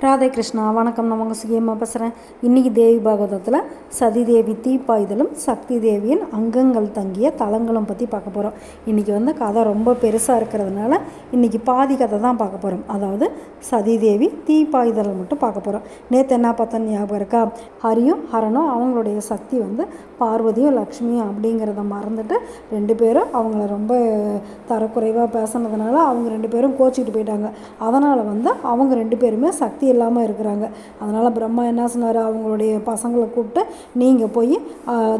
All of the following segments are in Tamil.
ராதே கிருஷ்ணா வணக்கம் நான் உங்கள் சுகியம்மா பேசுகிறேன் இன்றைக்கி தேவி பாகவதத்தில் சதிதேவி தீப்பாய்தலும் சக்தி தேவியின் அங்கங்கள் தங்கிய தலங்களும் பற்றி பார்க்க போகிறோம் இன்றைக்கி வந்து கதை ரொம்ப பெருசாக இருக்கிறதுனால இன்றைக்கி பாதி கதை தான் பார்க்க போகிறோம் அதாவது சதி தேவி தீப்பாய்தல் மட்டும் பார்க்க போகிறோம் நேற்று என்ன பார்த்தோன்னு ஞாபகம் இருக்கா? ஹரியும் ஹரனும் அவங்களுடைய சக்தி வந்து பார்வதியும் லக்ஷ்மியும் அப்படிங்கிறத மறந்துட்டு ரெண்டு பேரும் அவங்கள ரொம்ப தரக்குறைவாக பேசுனதுனால அவங்க ரெண்டு பேரும் கோச்சிக்கிட்டு போயிட்டாங்க. அதனால் வந்து அவங்க ரெண்டு பேருமே சக்தி இல்லாமல் இருக்கிறாங்க. அதனால் பிரம்மா என்ன சொன்னார்? அவங்களுடைய பசங்களை கூப்பிட்டு நீங்கள் போய்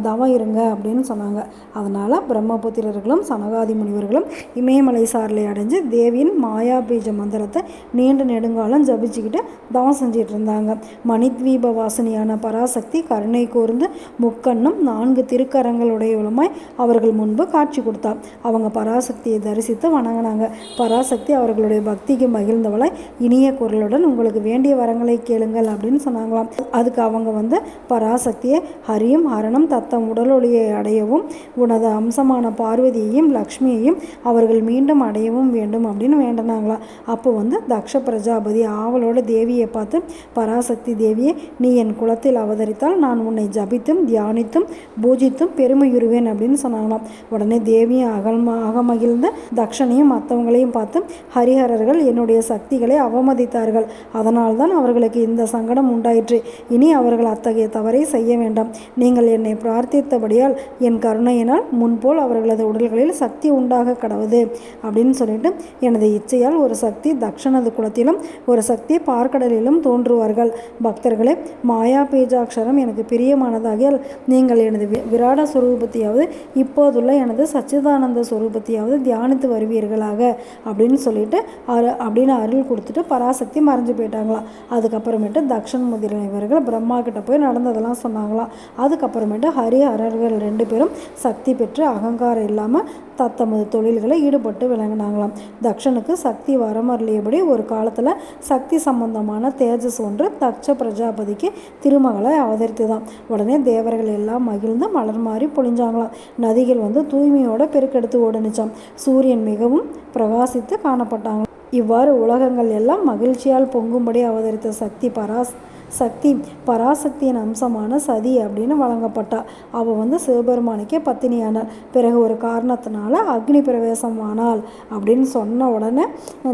தவம் இருங்க அப்படின்னு சொன்னாங்க. அதனால் பிரம்மபுத்திரர்களும் சனகாதி முனிவர்களும் இமயமலை சாரலை அடைஞ்சு தேவியின் மாயா பீஜ மந்திரத்தை நீண்ட நெடுங்காலம் ஜபிச்சுக்கிட்டு தவம் செஞ்சிட்டு இருந்தாங்க. மணித்வீப வாசனியான பராசக்தி கருணை கூர்ந்து முக்கண்ணும் நான்கு திருக்கரங்களுடையவளுமாய் அவர்கள் முன்பு காட்சி கொடுத்தார் அவங்க பராசக்தியை தரிசித்து வணங்கினாங்க. பராசக்தி அவர்களுடைய பக்திக்கு மகிழ்ந்தவளாய் இனிய குரலுடன் உங்களுக்கு வேண்டிய வரங்களை கேளுங்கள் அப்படின்னு சொன்னாங்களாம். அதுக்கு அவங்க வந்து பராசக்தியை ஹரியும் ஹரணம் தத்தம் உடலொளியை அடையவும் உனது அம்சமான பார்வதியையும் லக்ஷ்மியையும் அவர்கள் மீண்டும் அடையவும் வேண்டும் அப்படின்னு வேண்டினாங்களாம். அப்போ வந்து தக்ஷ பிரஜாபதி ஆவலோட தேவியை பார்த்து பராசக்தி தேவியை நீ என் குலத்தில் அவதரித்தால் நான் உன்னை ஜபித்தும் தியானித்தும் பூஜித்தும் பெருமையுறுவேன் அப்படின்னு சொன்னாங்களாம். உடனே தேவியும் அகல்ம அகமகிழ்ந்த தக்ஷனையும் மற்றவங்களையும் பார்த்து ஹரிஹரர்கள் என்னுடைய சக்திகளை அவமதித்தார்கள். அதனால் அதனால்தான் அவர்களுக்கு இந்த சங்கடம் உண்டாயிற்று. இனி அவர்கள் அத்தகைய தவறை செய்ய வேண்டாம். நீங்கள் என்னை பிரார்த்தித்தபடியால் என் கருணையினால் முன்போல் அவர்களது உடல்களில் சக்தி உண்டாக கடவுது அப்படின்னு சொல்லிட்டு எனது இச்சையால் ஒரு சக்தி தக்ஷணது குலத்திலும் ஒரு சக்தி பார்க்கடலிலும் தோன்றுவார்கள். பக்தர்களே மாயா பீஜாட்சரம் எனக்கு பிரியமானதாகியால் நீங்கள் எனது வி- விராட சுரூபத்தையாவது இப்போதுள்ள எனது சச்சிதானந்த சுரூபத்தையாவது தியானித்து வருவீர்களாக அப்படின்னு சொல்லிட்டு அரு அப்படின்னு அருள் கொடுத்துட்டு பராசக்தி மறைஞ்சு சொன்னாங்களாம் அதுக்கப்புறமேட்டு தக்ஷன் முதலியவர்கள் பிரம்மா கிட்ட போய் நடந்ததெல்லாம் சொன்னாங்களாம் அதுக்கப்புறமேட்டு ஹரி அரர்கள் ரெண்டு பேரும் சக்தி பெற்று அகங்காரம் இல்லாமல் தத்தமது தொழில்களை ஈடுபட்டு விளங்கினாங்களாம். தக்ஷனுக்கு சக்தி வரமருளியபடி ஒரு காலத்தில் சக்தி சம்பந்தமான தேஜஸ் ஒன்று தக்ஷ பிரஜாபதிக்கு திருமகளை அவதரித்துதான் உடனே தேவர்கள் எல்லாம் மகிழ்ந்து மலர் மாறி பொழிஞ்சாங்களாம். நதிகள் வந்து தூய்மையோட பெருக்கெடுத்து ஓடுனுச்சாம். சூரியன் மிகவும் பிரகாசித்து காணப்பட்டாங்க இவ்வாறு உலகங்கள் எல்லாம் மகிழ்ச்சியால் பொங்கும்படி அவதரித்த சக்தி பராஸ் சக்தி பராசக்தியின் அம்சமான சதி அப்படின்னு வழங்கப்பட்டா. அவள் வந்து சிவபெருமானுக்கே பத்தினியானாள். பிறகு ஒரு காரணத்தினால அக்னி பிரவேசம் ஆனாள் அப்படின்னு சொன்ன உடனே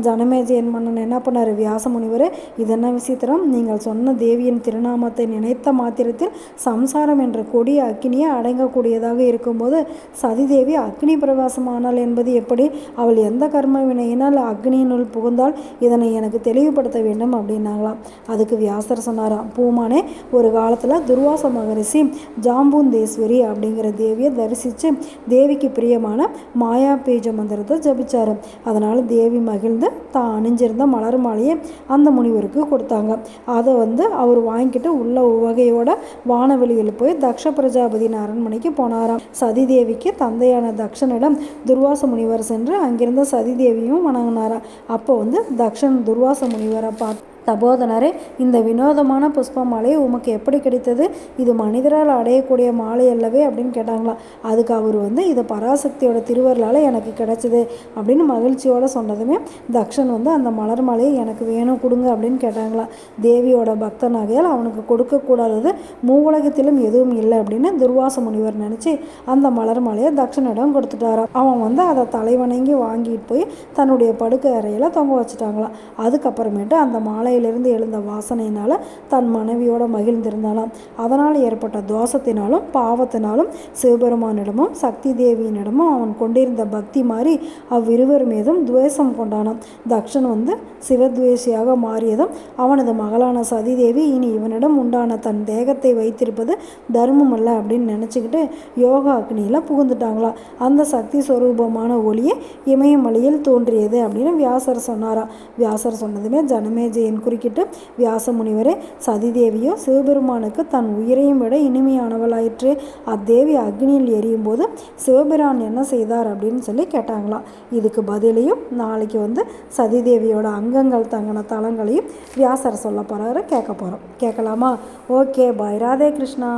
ஜனமேஜயன் மன்னன் என்ன பண்ணார்? வியாச முனிவர் இதென்ன விசித்திரம்? நீங்கள் சொன்ன தேவியின் திருநாமத்தை நினைத்த மாத்திரத்தில் சம்சாரம் என்ற கொடிய அக்னியை அடங்கக்கூடியதாக இருக்கும்போது சதிதேவி அக்னி பிரவேசம் ஆனாள் என்பது எப்படி? அவள் எந்த கர்ம வினையினால் அக்னியினுள் புகுந்தால் இதனை எனக்கு தெளிவுபடுத்த வேண்டும் அப்படின்னாங்களாம். அதுக்கு வியாசர் சொன்னாராம் பூமானே ஒரு காலத்தில் துர்வாச மகரிஷி ஜாம்பூந்தேஸ்வரி அப்படிங்கிற தேவியை தரிசித்து தேவிக்கு பிரியமான மாயா பீஜ மந்திரத்தை ஜபிச்சாரு. அதனால் தேவி மகிழ்ந்து தான் அணிஞ்சிருந்த மலர் மாலையை அந்த முனிவருக்கு கொடுத்தாங்க. அதை வந்து அவர் வாங்கிக்கிட்டு உள்ள உவகையோட வானவெளியில் போய் தக்ஷ பிரஜாபதியின் அரண்மனைக்கு போனாராம். சதி தேவிக்கு தந்தையான தக்ஷனிடம் துர்வாச முனிவர் சென்று அங்கிருந்த சதிதேவியும் வணங்கினாராம். அப்போ வந்து தக்ஷன் துர்வாச முனிவரை பார்த்து தபோதனரே இந்த வினோதமான புஷ்ப மாலை உமக்கு எப்படி கிடைத்தது? இது மனிதரால் அடையக்கூடிய மாலை அல்லவே அப்படின்னு கேட்டாங்களாம் அதுக்கு அவர் வந்து இது பராசக்தியோட திருவருளால் எனக்கு கிடைச்சது அப்படின்னு மகிழ்ச்சியோட சொன்னதுமே தக்ஷன் வந்து அந்த மலர் மாலையை எனக்கு வேணும் கொடுங்க அப்படின்னு கேட்டாங்களாம் தேவியோட பக்தனாகையால் அவனுக்கு கொடுக்கக்கூடாதது மூவுலகத்திலும் எதுவும் இல்லை அப்படின்னு துர்வாச முனிவர் நினச்சி அந்த மலர் மாலையை தக்ஷனிடம் கொடுத்துட்டாராம். அவன் வந்து அதை தலைவணங்கி வாங்கிட்டு போய் தன்னுடைய படுக்கை அறையில் தொங்க வச்சுட்டாங்களாம் அதுக்கப்புறமேட்டு அந்த மாலை மாலையிலிருந்து எழுந்த வாசனையினால் தன் மனைவியோட மகிழ்ந்திருந்தாலாம் அதனால் ஏற்பட்ட தோஷத்தினாலும் பாவத்தினாலும் சிவபெருமானிடமும் சக்தி தேவியினிடமும் அவன் கொண்டிருந்த பக்தி மாறி அவ்விருவர் மீதும் துவேஷம் கொண்டானான் தக்ஷன் வந்து சிவத்வேஷியாக மாறியதும் அவனது மகளான சதிதேவி இனி இவனிடம் உண்டான தன் தேகத்தை வைத்திருப்பது தர்மம் அல்ல அப்படின்னு நினச்சிக்கிட்டு யோகா அக்னியில் புகுந்துட்டாங்களாம் அந்த சக்தி ஸ்வரூபமான ஒளியே இமயமலையில் தோன்றியது அப்படின்னு வியாசர் சொன்னாராம் வியாசர் சொன்னதுமே ஜனமேஜயன் குறுக்கிட்டு வியாச முனிவரே சதிதேவியோ சிவபெருமானுக்கு தன் உயிரையும் விட இனிமையானவளாயிற்று. அத்தேவி அக்னியில் எரியும் போது சிவபெருமான் என்ன செய்தார் அப்படின்னு சொல்லி கேட்டாங்களாம். இதுக்கு பதிலையும் நாளைக்கு வந்து சதிதேவியோட அங்கங்கள் தங்கின தளங்களையும் வியாசர் சொல்ல போகிறாரு கேட்க போகிறோம் கேட்கலாமா? Okay bye. ராதே கிருஷ்ணா.